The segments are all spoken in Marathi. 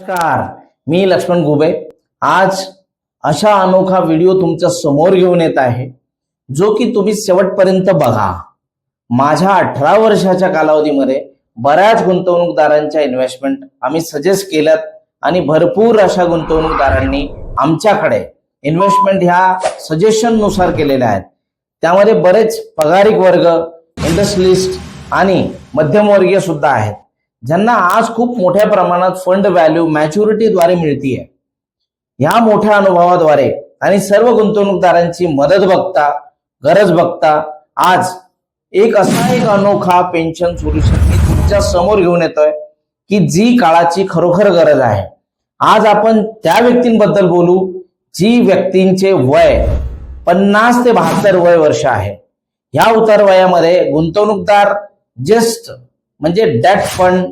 नमस्कार मी लक्ष्मण गुबे. आज अशा अनोखा व्हिडिओ तुमच्यासमोर घेऊन येत आहे जो की तुम्ही शेवटपर्यंत बघा. माझ्या अठरा वर्षाच्या कालावधीमध्ये बऱ्याच गुंतवणूकदारांच्या इन्व्हेस्टमेंट आम्ही सजेस्ट केल्यात आणि भरपूर अशा गुंतवणूकदारांनी आमच्याकडे इन्व्हेस्टमेंट ह्या सजेशननुसार केलेल्या आहेत. त्यामध्ये बरेच पगारिक वर्ग इंडस्ट्रिलिस्ट आणि मध्यमवर्गीय सुद्धा आहेत. ज्यांना आज खूप मोठ्या प्रमाणात फंड व्हॅल्यू मॅच्युरिटीद्वारे मिळतीये. ह्या मोठ्या अनुभवाद्वारे आणि सर्व गुंतवणूकदारांची मदत बघता गरज बघता आज एक असा एक अनोखा पेन्शन सोल्युशन मी तुमच्यासमोर घेऊन येतोय की जी काळाची खरोखर गरज आहे. आज आपण त्या व्यक्तींबद्दल बोलू जी व्यक्तींचे वय पन्नास ते बहात्तर वय वर्ष आहे. ह्या उतार वयामध्ये गुंतवणूकदार जस्ट म्हणजे डेट फंड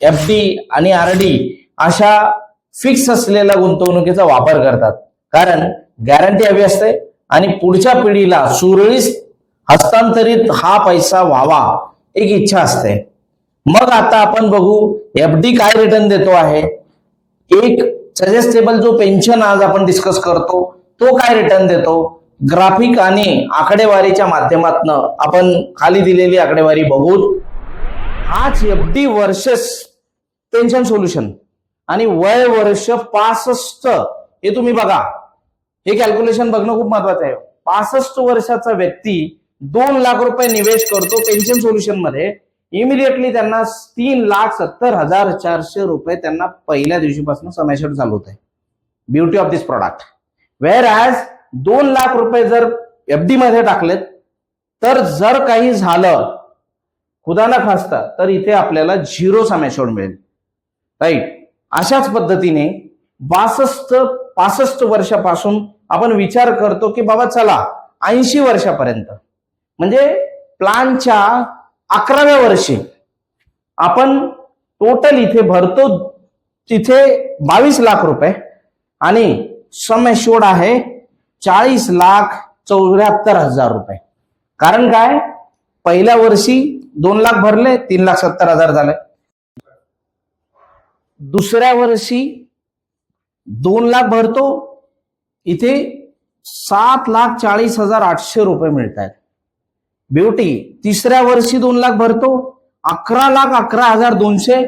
एफ डी आणि आर डी अशा फिक्स असलेल्या गुंतवणुकीचा वापर करतात. कारण गॅरंटी हवी असते आणि पुढच्या पिढीला सुरळीत हस्तांतरित हा पैसा व्हावा एक इच्छा असते. मग आता आपण बघू एफ डी काय रिटर्न देतो आहे? एक सजेस्टेबल जो पेन्शन आज आपण डिस्कस करतो तो काय रिटर्न देतो? ग्राफिक आणि आकडेवारीच्या माध्यमातून आपण खाली दिलेली आकडेवारी बघून आज F D versus pension solution आणि वय वर्ष पासष्ट हे तुम्ही बघा. हे कॅल्क्युलेशन बघणं खूप महत्वाचं आहे. पासष्ट वर्षाचा व्यक्ती दोन लाख रुपये निवेश करतो पेन्शन सोल्युशनमध्ये. इमिडिएटली त्यांना तीन लाख सत्तर हजार चारशे रुपये त्यांना पहिल्या दिवशीपासून समाशेट चालू होत आहे beauty of this product whereas दोन लाख रुपये जर एफ डी मध्ये टाकलेत तर जर काही झालं खुदा न खासता तर इथे आपल्याला झिरो समाशोड मिळेल. राईट अशाच पद्धतीने बासष्ट पासष्ट वर्षापासून आपण विचार करतो की बाबा चला ऐंशी वर्षापर्यंत. म्हणजे प्लानच्या अकराव्या वर्षी आपण टोटल इथे भरतो तिथे बावीस लाख रुपये आणि सम आहे चाळीस लाख चौऱ्याहत्तर हजार रुपये. कारण काय? पहिल्या वर्षी दोन लाख भरले तीन लाख सत्तर हजार झाले. दुसऱ्या वर्षी दोन लाख भरतो इथे सात लाख चाळीस हजार आठशे रुपये मिळत आहेत ब्युटी तिसऱ्या वर्षी दोन लाख भरतो अकरा लाख अकरा हजार दोनशे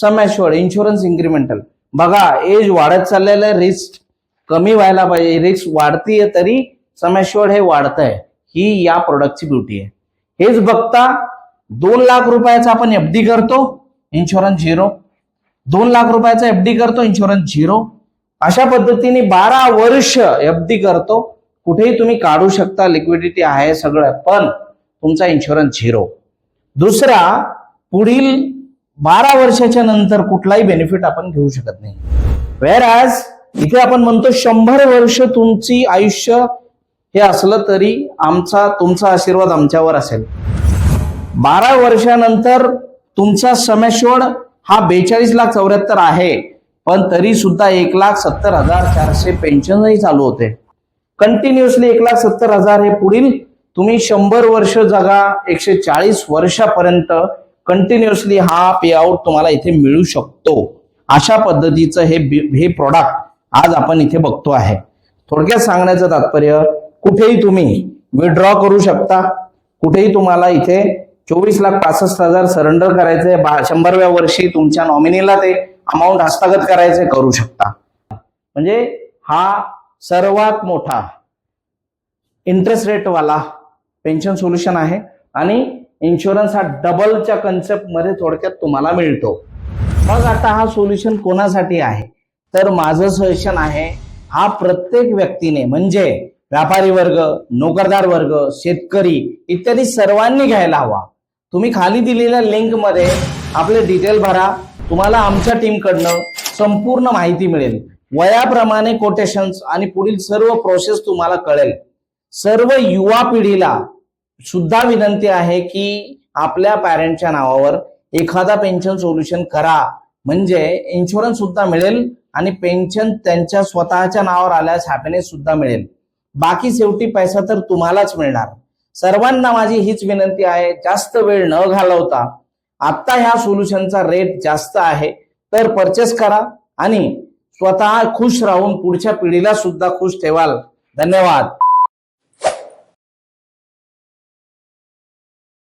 समॅश्वर इन्शुरन्स इन्क्रीमेंटल बघा एज वाढत चाललेलं आहे रिस्क कमी व्हायला पाहिजे रिस्क वाढतीये तरी समॅश्वर हे वाढत आहे ही या प्रोडक्टची ब्युटी आहे. हेच बघता दोन लाख रुपयाचा आपण एफ डी करतो इन्शुरन्स झिरो दोन लाख रुपयाचा एफ डी करतो इन्शुरन्स झिरो अशा पद्धतीने बारा वर्ष एफ डी करतो. कुठेही तुम्ही काढू शकता लिक्विडिटी आहे सगळं पण तुमचा इन्शुरन्स झिरो दुसरा पुढील बारा वर्षाच्या नंतर कुठलाही बेनिफिट आपण घेऊ शकत नाही. वेअर आज इथे आपण म्हणतो शंभर वर्ष तुमची आयुष्य हे असलं तरी आमचा तुमचा आशीर्वाद आमच्यावर असेल. बारा वर्षानंतर तुमचा समेशोड हा बेचाळीस लाख चौऱ्याहत्तर आहे. पण तरी सुद्धा एक लाख सत्तर हजार चारशे पेन्शनही चालू होते. कंटिन्युअसली एक लाख सत्तर हजार हे पुढील तुम्ही शंभर वर्ष जगा एकशे चाळीस वर्षापर्यंत कंटिन्युअसली हा पे आउट तुम्हाला इथे मिळू शकतो. अशा पद्धतीचं हे हे प्रॉडक्ट आज आपण इथे बघतो आहे. थोडक्यात सांगण्याचं तात्पर्य कुठेही तुम्ही विड्रॉ करू शकता. कुठेही तुम्हाला इथे चोवीस लाख पासष्ट हजार सरेंडर करायचे बा शंभरव्या वर्षी तुमच्या नॉमिनीला ते अमाऊंट हस्तगत करायचे करू शकता. म्हणजे हा सर्वात मोठा इंटरेस्ट रेटवाला पेन्शन सोल्युशन आहे आणि इन्शुरन्स हा डबलच्या कन्सेप्टमध्ये थोडक्यात तुम्हाला मिळतो. मग आता हा सोल्युशन कोणासाठी आहे? तर माझं सजेशन आहे हा प्रत्येक व्यक्तीने म्हणजे व्यापारी वर्ग नोकरदार वर्ग शेतकरी इत्यादी सर्वांनी घ्यायला हवा. तुम्ही खाली दिलेल्या लिंकमध्ये आपले डिटेल भरा. तुम्हाला आमच्या टीम कडनं संपूर्ण माहिती मिळेल. वयाप्रमाणे कोटेशन्स आणि पुढील सर्व प्रोसेस तुम्हाला कळेल. सर्व युवा पिढीला सुद्धा विनंती आहे की आपल्या पॅरेंटच्या नावावर एखादा पेन्शन सोल्युशन करा. म्हणजे इन्शुरन्स सुद्धा मिळेल आणि पेन्शन त्यांच्या स्वतःच्या नावावर आल्यास हॅपीनेस सुद्धा मिळेल. बाकी शेवटी पैसा तर तुम्हालाच मिळणार. सर्वांना माझी हीच विनंती आहे जास्त वेळ न घालवता आता ह्या सोल्युशनचा रेट जास्त आहे तर परचेस करा आणि स्वतः खुश राहून पुढच्या पिढीला सुद्धा खुश ठेवाल. धन्यवाद.